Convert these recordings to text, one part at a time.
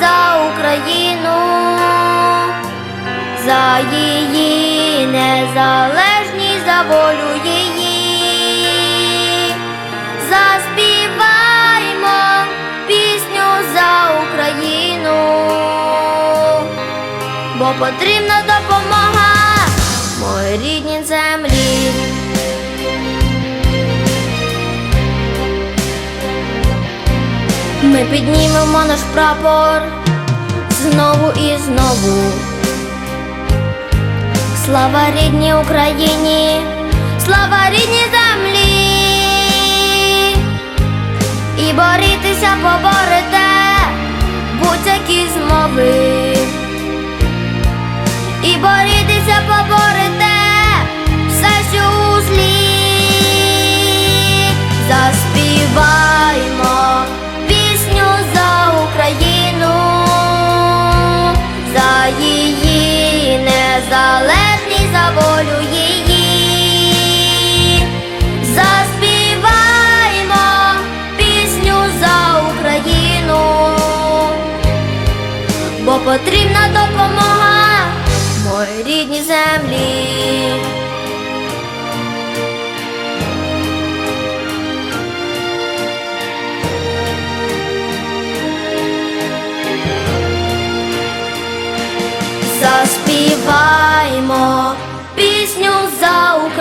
за Україну, за її незалежність, за волю її. Заспіваємо пісню за Україну, бо потрібна допомога моїй рідній землі. Ми піднімемо наш прапор знову і знову. Слава рідній Україні, слава рідній землі. І борітися поборете будь-які її за волю її. заспіваємо пісню за Україну, бо потрібна допомога моїй рідній землі.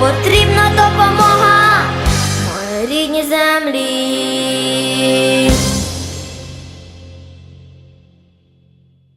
бо потрібна